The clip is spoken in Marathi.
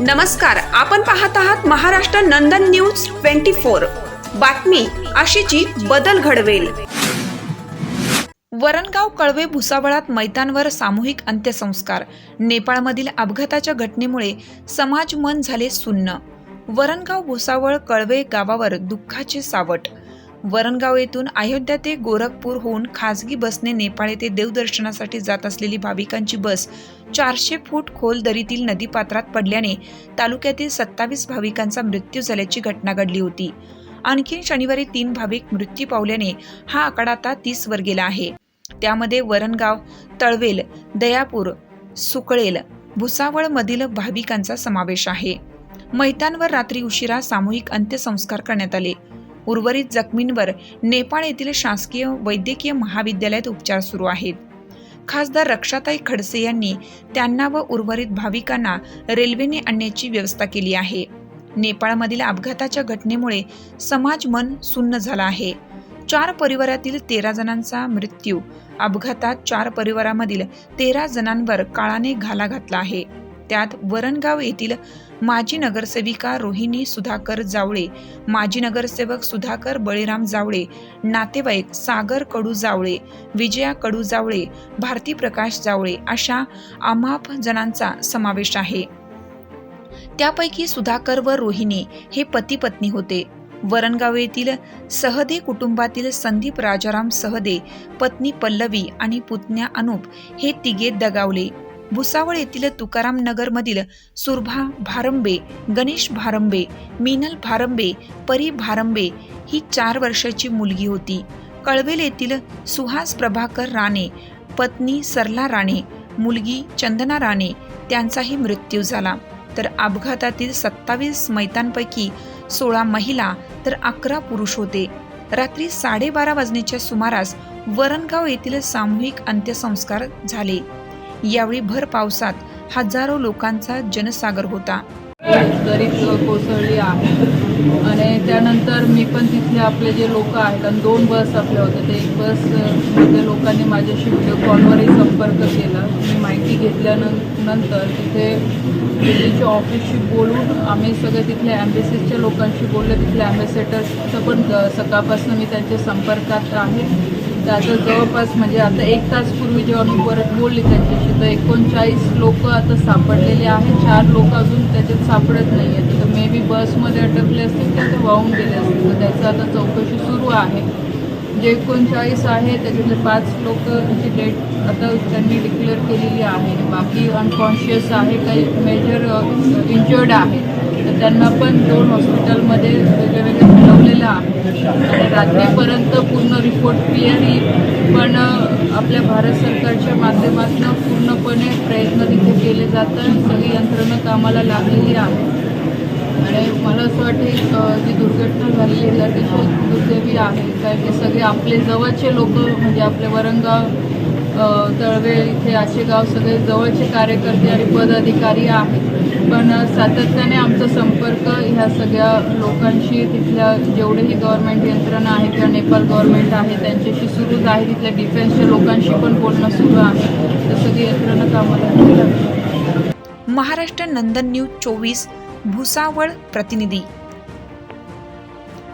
नमस्कार आपण पाहत आहात Maharashtra Nandan news twenty four. बातमी अशीची बदल घडवेल. वरणगाव कळवे भुसावळात मैदानवर सामूहिक अंत्यसंस्कार. नेपाळमधील अपघाताच्या घटनेमुळे समाज मन झाले सुन्न. वरणगाव भुसावळ कळवे गावावर दुःखाचे सावट. वरणगाव येथून अयोध्या ते गोरखपूर होऊन खासगी बसने नेपाळ येथे देवदर्शनासाठी जात असलेली भाविकांची बस चारशे फूट खोल दरीतील नदीपात्रात पडल्याने तालुक्यातील सत्तावीस भाविकांचा मृत्यू झाल्याची घटना घडली होती. आणखी शनिवारी तीन भाविक मृत्यू पावल्याने हा आकडा आता तीस वर गेला आहे. त्यामध्ये वरणगाव तळवेल दयापूर सुकळेल भुसावळ मधील भाविकांचा समावेश आहे. मैदानवर रात्री उशिरा सामूहिक अंत्यसंस्कार करण्यात आले. उर्वरित जखमींवर नेपाळ येथील शासकीय वैद्यकीय महाविद्यालयात उपचार सुरू आहेत. खासदार रक्षाताई खडसे यांनी त्यांना व उर्वरित भाविकांना रेल्वेने आणण्याची व्यवस्था केली आहे. नेपाळमधील अपघाताच्या घटनेमुळे समाज मन सुन्न झाला आहे. चार परिवारातील तेरा जणांचा मृत्यू अपघातात चार परिवारामधील तेरा जणांवर काळाने घाला घातला आहे. त्यात वरणगाव येथील माजी नगरसेविका रोहिणी सुधाकर जावळे माजी नगरसेवक सुधाकर बळीराम जावळे नातेवाईक सागर कडू जावळे विजया कडू जावळे भारती प्रकाश जावळे अशा अमाप जणांचा समावेश आहे. त्यापैकी सुधाकर व रोहिणी हे पती पत्नी होते. वरणगाव येथील सहदे कुटुंबातील संदीप राजाराम सहदे पत्नी पल्लवी आणि पुतण्या अनुप हे तिघे दगावले. भुसावळ येथील तुकाराम नगरमधील सुरभा भारंबे गणेश भारंबे मीनल भारंबे परी भारंबे ही चार वर्षाची मुलगी होती. कळवेल येथील सुहास प्रभाकर राणे पत्नी सरला राणे मुलगी चंदना राणे त्यांचाही मृत्यू झाला. तर अपघातातील सत्तावीस मैतांपैकी सोळा महिला तर अकरा पुरुष होते. रात्री साडेबारा वाजण्याच्या सुमारास वरणगाव येथील सामूहिक अंत्यसंस्कार झाले. यावेळी भर पावसात हजारो लोकांचा जनसागर होता. दरीत कोसळली आहे आणि त्यानंतर मी पण तिथले आपले जे लोक आहेत आणि दोन बस आपल्या होत्या ते एक बसमध्ये लोकांनी माझ्याशी व्हिडिओ कॉलवरही संपर्क केला. मी माहिती घेतल्यानंतर तिथे दिल्लीच्या ऑफिसशी बोलून आम्ही सगळे तिथल्या ॲम्बेसीच्या लोकांशी बोललो. तिथल्या ॲम्बेसेडरचं पण सकाळपासून मी त्यांच्या संपर्कात आहे. तर आता जवळपास म्हणजे आता एक तास पूर्वी जेव्हा मी परत बोलली त्यांच्याशी तर एकोणचाळीस लोक आता सापडलेले आहेत. चार लोक अजून त्याच्यात सापडत नाही आहेत तर मे बी बसमध्ये अटकले असतील किंवा ते वाहून गेले असतील. तर त्याचं आता चौकशी सुरू आहे. जे एकोणचाळीस आहे त्याच्यातले पाच लोकची डेट आता त्यांनी डिक्लेअर केलेली आहे. बाकी अनकॉन्शियस आहे काही मेजर इंजर्ड आहे. तर त्यांना पण दोन हॉस्पिटलमध्ये वेगळे वेगळे आहे. आणि रात्रीपर्यंत पूर्ण रिपोर्ट क्लिअर येईल. पण आपल्या भारत सरकारच्या माध्यमातून पूर्णपणे प्रयत्न तिथे केले जातात. सगळी यंत्रणा कामाला लागलेली आहे आणि मला असं वाटते जी दुर्घटना झालेली आहे ती खूप दुर्दैवी आहे. कारण की सगळे आपले जवळचे लोक म्हणजे आपले वरंगाव तळवे इथे गाव सगळे जवळचे कार्यकर्ते आणि पदाधिकारी आहेत. पण सातत्याने आमचा संपर्क ह्या सगळ्या लोकांशी तिथल्या जेवढेही गव्हर्नमेंट यंत्रणा आहे किंवा नेपाळ गव्हर्नमेंट आहे त्यांच्याशी सुरूच आहे. तिथल्या डिफेन्सच्या लोकांशी पण बोलणं सुरू आहे. तर सगळी यंत्रणा कामाला महाराष्ट्र नंदन न्यूज चोवीस भुसावळ प्रतिनिधी.